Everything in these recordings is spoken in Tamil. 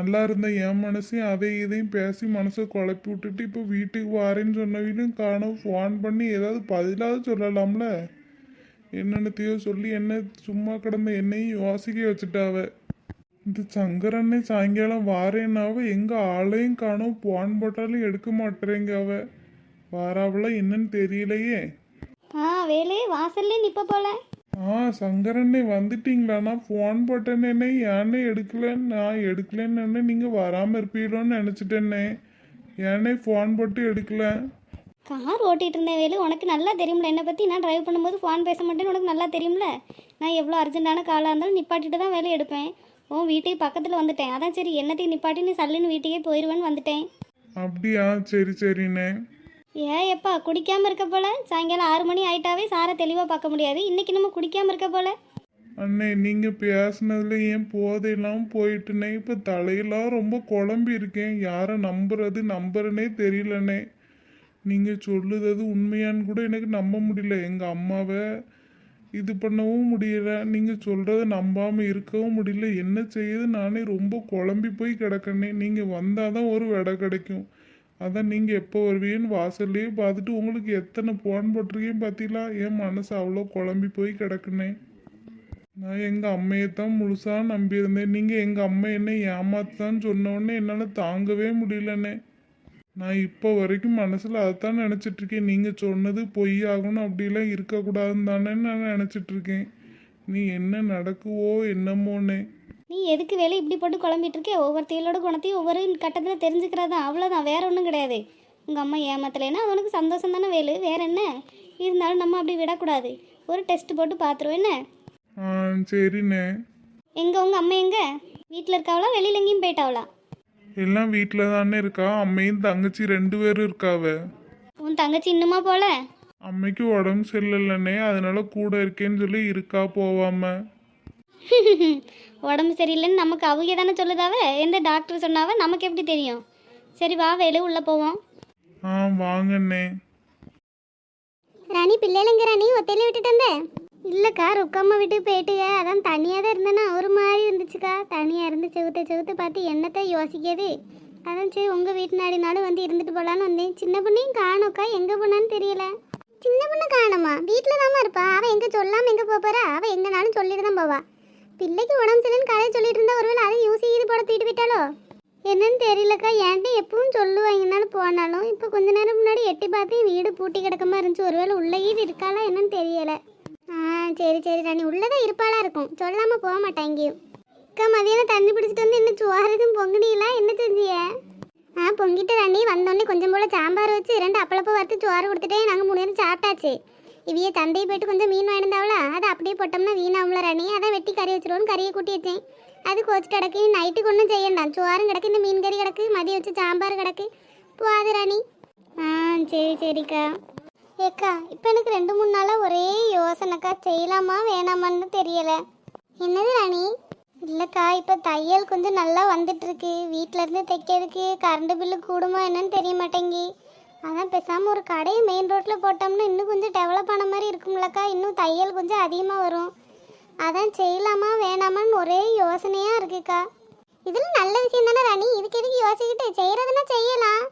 நல்லா இருந்த என் மனசையும் அதை இதையும் பேசி மனசை குழப்பி விட்டுட்டு இப்போ வீட்டுக்கு வாரேன்னு சொன்னவங்களும் காணும் ஃபோன் பண்ணி ஏதாவது பதிலாவது சொல்லலாம்ல? என்னென்னத்தையோ சொல்லி என்ன சும்மா கிடந்த என்னையும் யோசிக்க வச்சுட்டாவ. இந்த சங்கரண்ணே சாயங்காலம் வாரேன்னாவ எங்க ஆளையும் காணும் ஃபோன் போட்டாலும் எடுக்க மாட்டேறேங்க அவ. வாராவெல்லாம் என்னன்னு தெரியலையே. ஆ வேலையே வாசல்லே நிப்ப போல. ஆ சங்கரண்ணே வந்துட்டீங்களாண்ணா ஃபோன் போட்டேன்னே ஏன்னே எடுக்கலன்னு நான் எடுக்கலன்னு நீங்கள் வராமல் இருப்பீங்களோன்னு நினச்சிட்டேன்னே ஏன்னே ஃபோன் போட்டு எடுக்கல? கார் ஓட்டிட்டு இருந்தேன் வேலு உனக்கு நல்லா தெரியும்ல. என்னை பற்றி நான் டிரைவ் பண்ணும்போது ஃபோன் பேச மாட்டேன்னு உனக்கு நல்லா தெரியும்ல? நான் எவ்வளோ அர்ஜென்ட்டான காலாக இருந்தாலும் நிப்பாட்டிட்டு தான் வேலை எடுப்பேன். உன் வீட்டுக்கு பக்கத்தில் வந்துட்டேன். அதான் சரி என்னத்தையும் நிப்பாட்டி நீ சல்லுன்னு வீட்டுக்கே போயிடுவேன்னு வந்துட்டேன். அப்படியா? சரி சரிண்ணே ஏன் எப்பா குடிக்காமல் இருக்க போல? சாயங்காலம் ஆறு மணி ஆயிட்டாவே சாரை தெளிவாக பார்க்க முடியாது. இன்னைக்கு நம்ம குடிக்காமல் இருக்க போல? அண்ணே நீங்கள் பேசுனதுல ஏன் போதையெல்லாம் போயிட்டுனே இப்போ தலையெல்லாம் ரொம்ப குழம்பி இருக்கேன். யாரை நம்புறது நம்புறனே தெரியலண்ணே. நீங்கள் சொல்லுறது உண்மையான்னு கூட எனக்கு நம்ப முடியல. எங்கள் அம்மாவை இது பண்ணவும் முடியல. நீங்கள் சொல்கிறத நம்பாமல் இருக்கவும் முடியல. என்ன செய்யுது? நானே ரொம்ப குழம்பி போய் கிடக்கண்ணே. நீங்கள் வந்தால் தான் ஒரு விடை கிடைக்கும். அதான் நீங்கள் எப்போ வருவீங்கன்னு வாசல்லையே பார்த்துட்டு உங்களுக்கு எத்தனை போன் போட்டிருக்கேன் பார்த்தீங்களா? என் மனசு அவ்வளோ குழம்பி போய் கிடக்குனே. நான் எங்கள் அம்மையை தான் முழுசாக நம்பியிருந்தேன். நீங்கள் எங்கள் அம்மா என்னை ஏமாத்தான்னு சொன்னோடனே என்னால் தாங்கவே முடியலண்ணே நான் இப்போ வரைக்கும் மனசில் அதைத்தான் நினச்சிட்ருக்கேன். நீங்கள் சொன்னது பொய் ஆகணும் அப்படிலாம் இருக்கக்கூடாதுன்னு தானே நான் நினச்சிட்டு இருக்கேன் நீ என்ன நடக்குவோ என்னமோன்னே நீ எதுக்கு வேலை இப்படி போட்டு குழம்பிட்டு இருக்கே ஒவ்வொருத்தையோட குணத்தையும் ஒவ்வொரு கட்டத்தில் தெரிஞ்சுக்கிறது தான். அவ்வளோதான் வேற ஒன்றும் கிடையாது. உங்கள் அம்மா ஏமாத்தலைன்னா அது உனக்கு சந்தோஷம் தானே வேலு. வேற என்ன? இருந்தாலும் நம்ம அப்படி விடக்கூடாது. ஒரு டெஸ்ட் போட்டு பார்த்துருவோம் என்ன? சரிண்ணே. எங்கே? உங்கள் அம்மா எங்கே? வீட்டில் இருக்காவளா? வெளியில் எங்கேயும் போயிட்டாவளா? எல்லாம் வீட்டில் தானே இருக்கா? அம்மையும் தங்கச்சி ரெண்டு பேரும் இருக்காவ? உன் தங்கச்சி இன்னுமா போல? அம்மைக்கு உடம்பு சரியில்லைண்ணே. அதனால கூட இருக்கேன்னு சொல்லி இருக்கா போவாம? உடம்பு சரியில்லைன்னு நமக்கு அவங்க தானே சொல்லுதாவ? எந்த டாக்டர் சொன்னாவ? நமக்கு எப்படி தெரியும்? சரி வா வேலு உள்ளே போவோம். ஆ வாங்கண்ணே ராணி பிள்ளைலங்க ராணி? ஒத்தையில விட்டுட்டு வந்த? இல்லைக்கா ருக்கம்மா வீட்டுக்கு போயிட்டுங்க அதான் தனியாக தான் இருந்தேன்னா ஒரு மாதிரி இருந்துச்சுக்கா. தனியாக இருந்து செவுத்த செவுத்த பார்த்து என்னத்தை யோசிக்காது அதான் சரி உங்கள் வீட்டு நாடினாலும் வந்து இருந்துட்டு போகலான்னு வந்தேன். சின்ன பொண்ணையும் காணோக்கா எங்கே போனான்னு தெரியல. சின்ன பொண்ணு காணுமா? வீட்டில் தாம்மா இருப்பா. அவள் எங்கே சொல்லாமல் எங்கே போகிறா அவள் எங்கேனாலும் சொல்லிட்டு தான் போவா. பிள்ளைக்கு உடம்பு சரியில்லைன்னு கதையை சொல்லிட்டு இருந்தா ஒருவேளை அதை யூஸ் செய்து போட தூக்கிட்டு போயிட்டாலோ என்னன்னு தெரியலக்கா. என்கிட்ட எப்பவும் சொல்லுவாங்கன்னாலும் போனாலும். இப்போ கொஞ்ச நேரம் முன்னாடி எட்டி பார்த்து வீடு பூட்டி கிடக்கமா இருந்துச்சு. ஒருவேளை உள்ளேயே இது இருக்காளா என்னன்னு தெரியல. ஆ சரி சரி ராணி. உள்ளதான் இருப்பாளா இருக்கும். சொல்லாமல் போக மாட்டேன் எங்கேயும். அக்கா மதியானம் தண்ணி பிடிச்சிட்டு வந்து என்ன சோறு எதுவும் என்ன செஞ்சிய ஆ பொங்கிட்டு ராணி. வந்தோடனே கொஞ்சம் போல சாம்பார் வச்சு ரெண்டு அப்பளப்போ வறுத்து சோறு கொடுத்துட்டே நாங்கள் மூணு நேரம் சாப்பிட்டாச்சு. இவைய தந்தை போயிட்டு கொஞ்சம் மீன் வாங்கியிருந்தாவளா அதை அப்படியே போட்டோம்னா வீணாமல ராணி அதை வெட்டி கறி வச்சிருவோன்னு கறியை கூட்டி வச்சேன். அது கோச்சு கிடக்கு. நைட்டுக்கு ஒன்றும் செய்யண்டாம். சோறும் கிடக்கு இந்த மீன் கறி கிடக்கு மதியம் வச்சு சாம்பார் கிடக்கு. போகாது ராணி ஆ சரி சரிக்கா. ஏக்கா இப்போ எனக்கு ரெண்டு மூணு நாளாக ஒரே யோசனைக்கா. செய்யலாமா வேணாமான்னு தெரியலை. என்னது ராணி இல்லைக்கா இப்போ தையல் கொஞ்சம் நல்லா வந்துட்டுருக்கு வீட்டிலேருந்து வீட்டில இருந்து தைக்கிறதுக்கு கரண்ட் பில்லு கூடுமா என்னன்னு தெரிய மாட்டேங்கி. அதான் பேசாமல் ஒரு கடையை மெயின் ரோட்டில் போட்டோம்னா இன்னும் கொஞ்சம் டெவலப் ஆன மாதிரி இருக்கும்லக்கா. இன்னும் தையல் கொஞ்சம் அதிகமாக வரும். அதான் செய்யலாமா வேணாமான்னு ஒரே யோசனையாக இருக்குக்கா. இதில் நல்ல விஷயம் தானே ராணி? இதுக்கு எதுக்கு யோசிக்கிட்டு செய்கிறதுனா செய்யலாம்.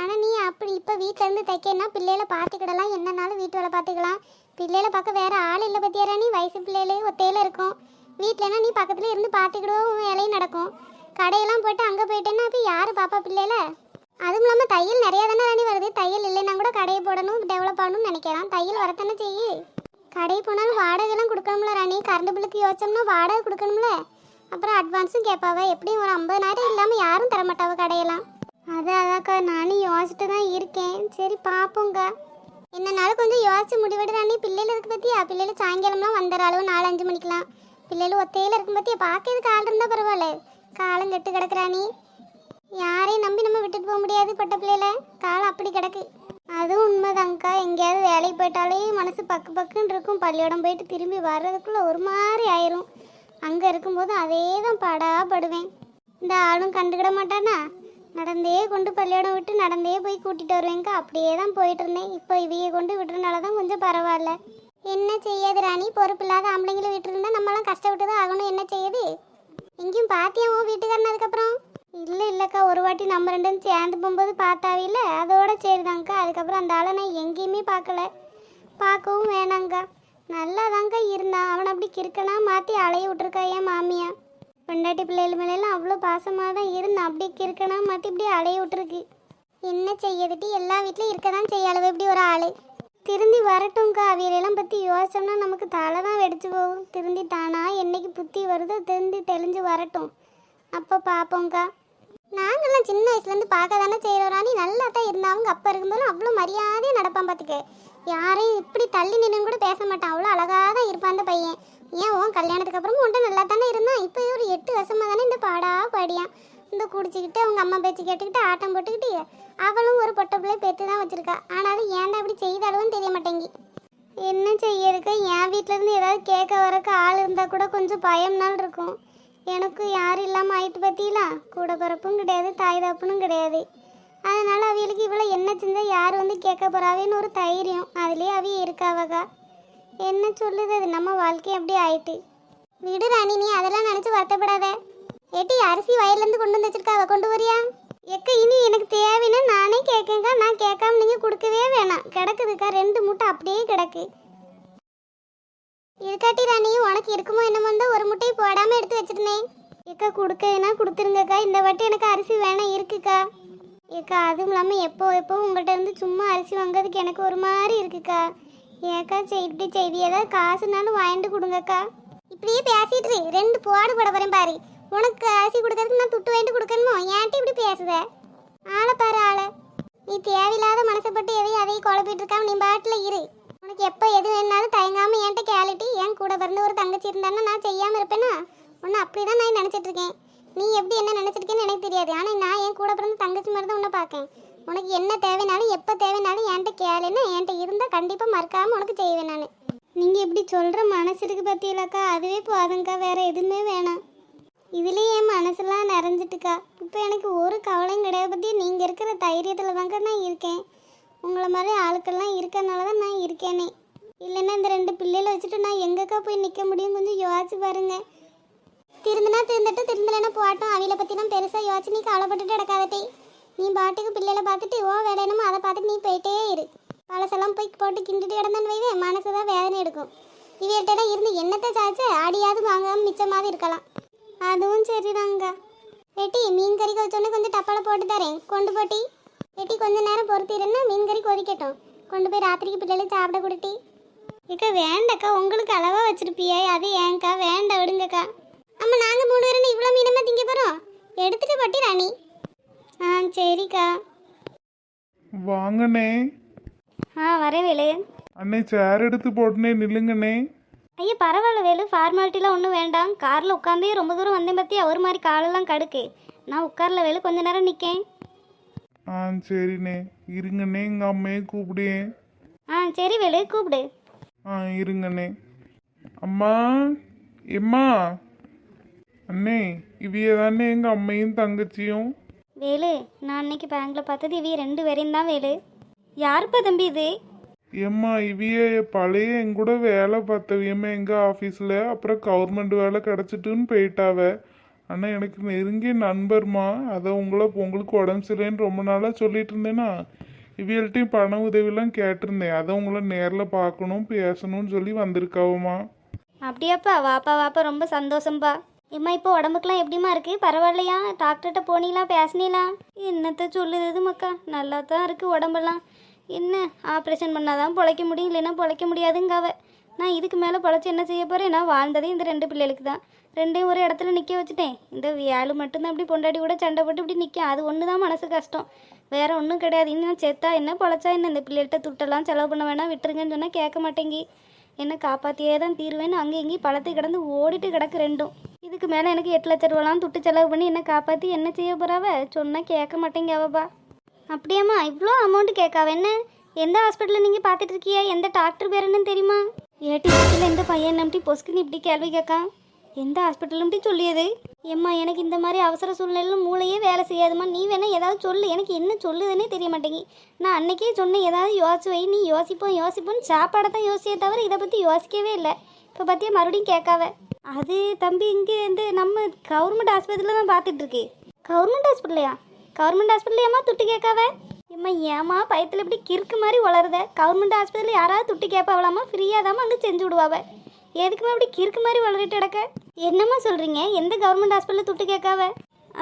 ஆனால் நீ அப்படி இப்போ வீட்டிலேருந்து தைக்கன்னா பிள்ளைகளை பார்த்துக்கிடலாம். என்னன்னாலும் வீட்டு வேலை பார்த்துக்கலாம். பிள்ளைகளை பார்க்க வேறு ஆள் இல்லை பற்றியா ராணி? வயசு பிள்ளைகளே ஒத்தையில இருக்கும். வீட்டிலனா நீ பக்கத்தில் இருந்து பார்த்துக்கிடுவோம் வேலையும் நடக்கும். கடையெல்லாம் போயிட்டு அங்கே போயிட்டேன்னா அப்போ யார் பாப்பா பிள்ளைகளை? அதுவும் இல்லாமல் தையல் நிறைய தானே ராணி வருது. தையல் இல்லைன்னா கூட கடையை போடணும் டெவலப் ஆகணும்னு நினைக்கலாம். தையல் வரத்தானே செய்யு கடை போனாலும் வாடகைலாம் கொடுக்கணும்ல ராணி. கரண்ட் பில்லுக்கு யோசிச்சோம்னா வாடகை கொடுக்கணும்ல. அப்புறம் அட்வான்ஸும் கேட்பாவ. எப்படியும் ஒரு ஐம்பதாயிரம் இல்லாமல் யாரும் தரமாட்டாவ கடையெல்லாம். அது அதாக்கா நானும் யோசிச்சுட்டு தான் இருக்கேன். சரி பார்ப்போங்க என்னனாலும் கொஞ்சம் யோசிச்சு முடிவெடு ராணி. பிள்ளைகள் இருக்கு பத்தியா? பிள்ளைகள் சாயங்காலம்லாம் அளவு நாலு அஞ்சு மணிக்கெலாம் பிள்ளைகள் ஒத்தையில் இருக்கும் பற்றியா பார்க்கறதுக்கு ஆள் இருந்தால் பரவாயில்ல. காலம் கெட்டு கிடக்குறாணி யாரையும் நம்பி நம்ம விட்டுட்டு போக முடியாது பட்ட பிள்ளையில. காலம் அப்படி கிடக்கு. அதுவும் உண்மைதாங்க்கா எங்கேயாவது வேலைக்கு போயிட்டாலே மனசு பக்கு பக்குன்னு இருக்கும். பள்ளியோடம் போயிட்டு திரும்பி வர்றதுக்குள்ளே ஒரு மாதிரி ஆயிரும். அங்கே இருக்கும்போது அதே தான் படா படுவேன். இந்த ஆளும் கண்டுக்கிட மாட்டானா? நடந்தே கொண்டு பள்ளியோடம் விட்டு நடந்தே போய் கூட்டிகிட்டு வருவேங்க்கா அப்படியே தான் போயிட்டு இருந்தேன் இப்போ இவையை கொண்டு விட்டுறனால தான் கொஞ்சம் பரவாயில்ல. என்ன செய்யாது ராணி? பொறுப்பில்லாத ஆம்பளைங்களை விட்டுருந்தா நம்மளாம் கஷ்டப்பட்டு தான் ஆகணும். என்ன செய்யுது? எங்கேயும் பாத்தியா? உன் வீட்டுக்காரன் அதுக்கப்புறம்? இல்லை இல்லைக்கா ஒரு வாட்டி நம்ம ரெண்டும் சேர்ந்து போகும்போது பார்த்தாவில்ல? அதோட சரிதாங்க்கா அதுக்கப்புறம் அந்த ஆளை நான் எங்கேயுமே பார்க்கல. பார்க்கவும் வேணாங்க்கா நல்லா தாங்க்கா இருந்தான். அவனை அப்படி கிறுக்கனா மாற்றி அலைய விட்ருக்கா என் மாமியா பொண்டாட்டி பிள்ளைகள் மேலெல்லாம் அவ்வளோ பாசமாக தான் இருந்தான். அப்படி கிறுக்கனா மாற்றி இப்படி அலைய விட்ருக்கு என்ன செய்யதுட்டு எல்லா வீட்லையும் இருக்க தான் செய்யாளவு? இப்படி ஒரு ஆள். திருந்தி வரட்டும்க்கா. அவியலெல்லாம் பற்றி யோசிச்சோம்னா நமக்கு தலை தான் வெடிச்சு போகும். திருந்தி தானா? என்னைக்கு புத்தி வருதோ திருந்தி தெளிஞ்சு வரட்டும். அப்போ பார்ப்போங்க்கா நாங்கெல்லாம் சின்ன வயசுலேருந்து பார்க்க தானே செய்கிறோம். ராணி நல்லா தான் இருந்தா அவங்க அப்போ இருக்கும்போது அவ்வளோ மரியாதையாக நடப்பான் பார்த்துக்க. யாரையும் இப்படி தள்ளி நின்று கூட பேச மாட்டான். அவ்வளோ அழகாக தான் இருப்பான் அந்த பையன். ஏன் உன் கல்யாணத்துக்கு அப்புறம் உன்ட்ட நல்லா தானே இருந்தான்? இப்போ ஒரு எட்டு வருஷமாக தானே இந்த பாடா பாடியான். இந்த குடிச்சிக்கிட்டு அவங்க அம்மா பேச்சு கேட்டுக்கிட்டு ஆட்டம் போட்டுக்கிட்டு அவளும் ஒரு பொட்டை பிள்ளை பெற்று தான் வச்சுருக்கா. ஆனாலும் ஏன்டா இப்படி செய்தாலும் தெரிய மாட்டேங்கி. என்ன செய்யறதுக்கு என் வீட்டிலேருந்து ஏதாவது கேட்க வரக்கு ஆள் இருந்தால் கூட கொஞ்சம் பயம்னால் இருக்கும். எனக்கு யாரும் இல்லாமல் ஆயிட்டு பற்றிலாம் கூட பிறப்பும் கிடையாது தாய் தப்புனும் கிடையாது. அதனால் அவளுக்கு இவ்வளோ என்ன செஞ்சால் யார் வந்து கேட்க போகிறாவேன்னு ஒரு தைரியம். அதுலேயே அவிய இருக்காவகா. என்ன சொல்லுது அது? நம்ம வாழ்க்கை அப்படி ஆயிட்டு. விடு ராணி நீ அதெல்லாம் நினச்சி வருத்தப்படாத. ஏட்டி அரிசி வயல்லேருந்து கொண்டு வந்து வச்சிருக்காவ? கொண்டு வரியா? எக்க இனி எனக்கு தேவைன்னு நானே கேட்கங்க நான் கேட்காம நீங்கள் கொடுக்கவே வேணாம். கிடக்குதுக்கா. ரெண்டு மூட்டை அப்படியே கிடக்கு. இருக்காட்டி ராணி உனக்கு இருக்குமோ என்னமோ தான் ஒரு முட்டையை போடாம எடுத்து வச்சிருந்தேன். ஏக்கா கொடுக்கதுன்னா கொடுத்துருங்கக்கா. இந்த வாட்டி எனக்கு அரிசி வேணாம் இருக்குக்கா. ஏக்கா அதுவும் இல்லாமல் எப்போ எப்போ உங்கள்கிட்ட இருந்து சும்மா அரிசி வாங்குறதுக்கு எனக்கு ஒரு மாதிரி இருக்குக்கா. ஏக்கா செய் இப்படி செய்தி ஏதாவது காசுனாலும் வாங்கிட்டு கொடுங்கக்கா. இப்படியே பேசிட்டு ரெண்டு போடு போட போறேன் பாரு. உனக்கு அரிசி கொடுக்கறதுக்கு நான் துட்டு வாங்கிட்டு கொடுக்கணுமோ? ஏன்ட்டு இப்படி பேசுத? ஆளை பாரு ஆளை. நீ தேவையில்லாத மனசைப்பட்டு எதையும் அதையும் குழப்பிட்டு இருக்காம நீ பாட்டில் இரு. உனக்கு எப்போ எது வேணாலும் தயங்காம என்கிட்ட கேளுட்டி என் கூட பிறந்து ஒரு தங்கச்சி இருந்தான்னா நான் செய்யாமல் இருப்பேனா? உன்னை அப்படி தான் நான் நினச்சிட்டு இருக்கேன். நீ எப்படி என்ன நினச்சிருக்கேன்னு எனக்கு தெரியாது. ஆனால் நான் என் கூட பிறந்த தங்கச்சி மாதிரி தான் உன்னை பார்க்கேன். உனக்கு என்ன தேவைனாலும் எப்போ தேவைனாலும் என்கிட்ட கேளுன்னு என்கிட்ட இருந்தால் கண்டிப்பாக மறக்காமல் உனக்கு செய்வேன் நான். நீங்கள் இப்படி சொல்கிற மனசு இருக்கு அதுவே போதுங்க்கா வேற எதுவுமே வேணாம். இதுலேயே என் மனசெல்லாம் நிறைஞ்சிட்டுக்கா. இப்போ எனக்கு ஒரு கவலையும் கிடையாது பற்றி நீங்கள் இருக்கிற தைரியத்தில் தாங்க நான் இருக்கேன். உங்களை மாதிரி ஆளுக்கெல்லாம் இருக்கனால தான் நான் இருக்கேனே. இல்லைன்னா இந்த ரெண்டு பிள்ளைகளை வச்சுட்டு நான் எங்கக்கா போய் நிற்க முடியும் கொஞ்சம் யோசிச்சு பாருங்க. திருந்தினா திருந்தட்டும் திருந்தலைன்னா போட்டோம் அவில பற்றிலாம் பெருசாக யோசிச்சு நீ கவலைப்பட்டுட்டு கிடக்காதட்டே நீ பாட்டுக்கு பிள்ளைகளை பார்த்துட்டு ஓ வேலைனமோ அதை பார்த்துட்டு நீ போயிட்டே இரு. பழசெல்லாம் போய் போட்டு கிண்டிட்டு கிடந்தான்னு வைவே மனசு தான் வேதனை எடுக்கும். இவர்கிட்ட இருந்து என்னத்தை சாச்சு ஆடியாவது வாங்காம மிச்சமாவது இருக்கலாம். அதுவும் சரிதாங்க வெட்டி மீன் கறி வச்சோன்னே கொஞ்சம் டப்பால போட்டு தரேன். கொண்டு போட்டி. ஏட்டி கொஞ்ச நேரம் பொறுத்திருன்னா மீன் கறி கொதிக்கட்டும். கொண்டு போய் ராத்திரிக்கு பிள்ளைகளுக்கு சாப்பிட கொடுட்டி இக்கா வேண்டக்கா உங்களுக்கு அளவா வச்சிருப்பியே. அது ஏன்க்கா? வேண்டாம் விடுங்கக்கா. அம்மா நாங்கள் மூணு பேரும் இவ்வளோ மீனமா திங்க போகிறோம் எடுத்துட்டு பட்டி ராணி. ஆ சரிக்கா. வாங்கண்ணே. ஆ வரேன் வேலு. அண்ணே சேர் எடுத்து போட்டுனே நில்லுங்கண்ணே. ஐயா பரவாயில்ல வேலு. ஃபார்மாலிட்டிலாம் ஒன்றும் வேண்டாம். காரில் உட்காந்தே ரொம்ப தூரம் வந்தேன் பற்றி ஒரு மாதிரி காலெல்லாம் கடுக்கு. நான் உட்கார்ல வேலு. கொஞ்ச நேரம் நிற்கேன் ஆ சரிண்ணே. இருங்கண்ணே எங்கள் அம்மையை கூப்பிடுேன் ஆ சரி வேலு கூப்பிடு. ஆ இருங்கண்ணே. அம்மா எம்மா. அண்ணே இவைய தானே எங்கள் அம்மையும் தங்கச்சியும்? வேலு நான் அன்னைக்கு பேங்க்கில் பார்த்தது இவ ரெண்டு பேரையும் தான் வேலு. யாருப்பா தம்பி இது? ஏம்மா இவிய பழைய என் கூட வேலை பார்த்தவியம்மா எங்கள் ஆஃபீஸில் அப்புறம் கவர்மெண்ட் வேலை கிடச்சிட்டுன்னு போயிட்டாவ. ஆனால் எனக்கு நெருங்கிய நண்பர்மா. அதை உங்களை உங்களுக்கு உடம்பு சரியில்லைன்னு ரொம்ப நாளாக சொல்லிட்டு இருந்தேன்னா இவியல்ட்டையும் பண உதவிலாம் கேட்டிருந்தேன். அதை உங்களை நேரில் பார்க்கணும் பேசணும்னு சொல்லி வந்திருக்காவம்மா. அப்படியாப்பா வாப்பா வாப்பா ரொம்ப சந்தோஷம்ப்பா இம்மா இப்போ உடம்புக்குலாம் எப்படிம்மா இருக்கு? பரவாயில்லையா? டாக்டர்கிட்ட போனீங்களா? பேசினீங்களா? என்னத்த சொல்லுது மக்கா? நல்லா தான் இருக்கு உடம்பெல்லாம். என்ன? ஆப்ரேஷன் பண்ணாதான் பொழைக்க முடியும் இல்லைன்னா பொழைக்க முடியாதுங்காவ. நான் இதுக்கு மேலே பொழைச்சி என்ன செய்ய போகிறேன் நான் வாழ்ந்ததே இந்த ரெண்டு பிள்ளைகளுக்கு தான் ரெண்டையும் ஒரு இடத்துல நிற்க வச்சுட்டேன். இந்த வியாழு மட்டும்தான் இப்படி பொண்டாடி கூட சண்டை போட்டு இப்படி நிற்க அது ஒன்று தான் மனசு கஷ்டம். வேறு ஒன்றும் கிடையாது. இன்னும் செத்தா என்ன பொழைச்சா என்ன? இந்த பிள்ளைகிட்ட துட்டெல்லாம் செலவு பண்ண வேணாம். விட்டுருங்கன்னு சொன்னால் கேட்க மாட்டேங்கி. என்னை காப்பாற்றியே தான் தீருவேன்னு அங்கே இங்கேயும் பழத்தை கிடந்து ஓடிட்டு கிடக்கு ரெண்டும். இதுக்கு மேலே எனக்கு எட்டு லட்ச ரூபாலாம் துட்டு செலவு பண்ணி என்னை காப்பாற்றி என்ன செய்ய போகிறாவ சொன்னால் கேட்க மாட்டேங்க அவபா அப்படியாம்மா இவ்வளோ அமௌண்ட் கேட்காவ? என்ன? எந்த ஹாஸ்பிட்டலில் நீங்கள் பார்த்துட்டு இருக்கியா? எந்த டாக்டர் பேர் என்னன்னு தெரியுமா? ஏடி ஹாஸ்பிட்டலில் எந்த பையன் நம்பி பொஸ்க்குன்னு இப்படி கேள்வி கேட்கான்? எந்த ஹாஸ்பிட்டலும் இப்படி சொல்லியது? ஏம்மா எனக்கு இந்த மாதிரி அவசர சூழ்நிலையில் மூளையே வேலை செய்யாதும்மா. நீ வேணா ஏதாவது சொல்லு. எனக்கு என்ன சொல்லுதுன்னே தெரிய மாட்டேங்கி. நான் அன்னைக்கே சொன்னேன் ஏதாவது யோசிச்சு வை. நீ யோசிப்போம் யோசிப்போம்னு சாப்பாடை தான் யோசிச்சே தவிர இதை பற்றி யோசிக்கவே இல்லை. இப்போ பற்றியே மறுபடியும் கேட்காவ. அது தம்பி இங்கே வந்து நம்ம கவர்மெண்ட் ஆஸ்பத்திரியில் தான் பார்த்துட்ருக்கு கவர்மெண்ட் ஹாஸ்பிட்டலையா கவர்மெண்ட் ஹாஸ்பிட்டலையாம்மா துட்டு கேட்காவ? ஏம்மா ஏமா பயத்தில் இப்படி கிறுக்கு மாதிரி வளருத கவர்மெண்ட் ஹாஸ்பிட்டலில் யாராவது துட்டு கேட்பாவலாமா ஃப்ரீயாக தாம்மா அங்கே செஞ்சு விடுவாவை. எதுக்குமே அப்படி கிறுக்கு மாதிரி வளரிட்டு கிடக்க? என்னம்மா சொல்கிறீங்க எந்த கவர்மெண்ட் ஹாஸ்பிட்டலில் துட்டு கேட்காவ?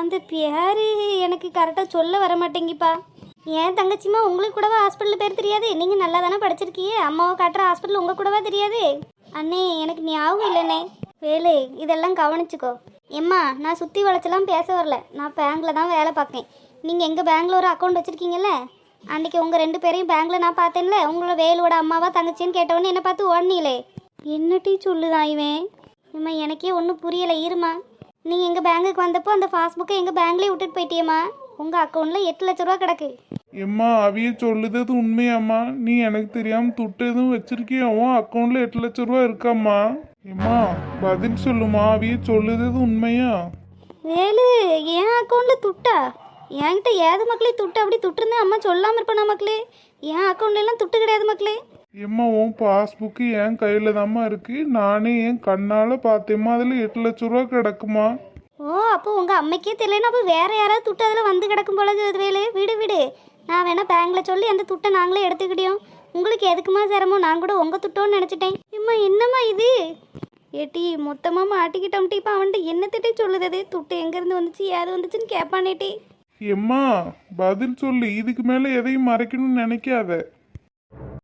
அந்த பேர் எனக்கு கரெக்டாக சொல்ல வர மாட்டேங்கிப்பா. ஏன் தங்கச்சிம்மா உங்களுக்கு கூடவா ஹாஸ்பிட்டல் பேர் தெரியாது? நீங்கள் நல்லா தானே படிச்சிருக்கீங்க? அம்மாவை காட்டுற ஹாஸ்பிட்டல் உங்கள் கூடவா தெரியாது? அண்ணே எனக்கு ஞாபகம் இல்லைண்ணே. வேலு இதெல்லாம் கவனிச்சுக்கோ. எம்மா நான் சுற்றி வளைச்செல்லாம் பேச வரல. நான் பேங்கில் தான் வேலை பார்க்கேன் நீங்கள் எங்கள் பேங்கில் ஒரு அக்கௌண்ட் வச்சுருக்கீங்கல்ல? அன்றைக்கி உங்கள் ரெண்டு பேரையும் பேங்கில் நான் பார்த்தேன்ல. உங்களோட வேலோட அம்மாவா தங்கச்சின்னு கேட்டவொடனே என்னை பார்த்து ஓடனீங்களே. என்னட்டி சொல்லுதான் இவன்? இம்மா எனக்கே ஒன்றும் புரியலை. இருமா நீங்கள் எங்கள் பேங்குக்கு வந்தப்போ அந்த பாஸ்புக்கை எங்கள் பேங்க்லேயே விட்டுட்டு போயிட்டியம்மா? உங்கள் அக்கௌண்ட்டில் எட்டு லட்ச ரூபா கிடக்கு. எம்மா அவிய சொல்லுதது உண்மையாம்மா. நீ எனக்கு தெரியாம துட்டு எதுவும் வச்சிருக்கியா? உன் அக்கௌண்ட்ல எட்டு லட்ச ரூபா இருக்காம்மா. எம்மா பதில் சொல்லுமா. அவிய சொல்லுதது உண்மையா? வேலு என் அக்கௌண்ட்டில் துட்டா? என்கிட்ட ஏது மக்களே துட்டு? அப்படி துட்டுருந்தேன் அம்மா சொல்லாமல் இருப்பேனா மக்களே? என் அக்கௌண்ட்ல எல்லாம் துட்டு கிடையாது மக்களே. எம்மா உன் பாஸ்புக்கு என் கையில தாம்மா இருக்கு. நானே என் கண்ணால பார்த்தேம்மா அதுல எட்டு லட்ச ரூபா கிடக்குமா? ஓ அப்போ உங்கள் அம்மைக்கே தெரியலனா அப்போ வேற யாராவது துட்டு அதில் வந்து கிடக்கும் போல வேலு. விடு விடு. நான் வேணா பேங்க்கில் சொல்லி அந்த துட்டை நாங்களே எடுத்துக்கிட்டியோம் உங்களுக்கு எதுக்குமா சிரமம்? நான் கூட உங்கள் துட்டோன்னு நினச்சிட்டேன். இம்மா என்னம்மா இது? ஏட்டி மொத்தமாக மாட்டிக்கிட்டோம்ட்டி இப்போ அவன்கிட்ட என்னத்திட்டே சொல்லுது துட்டு எங்கேருந்து வந்துச்சு? ஏது வந்துச்சுன்னு கேட்பானேட்டி எம்மா பதில் சொல்லு. இதுக்கு மேல எதையும் மறைக்கணும்னு நினைக்காத.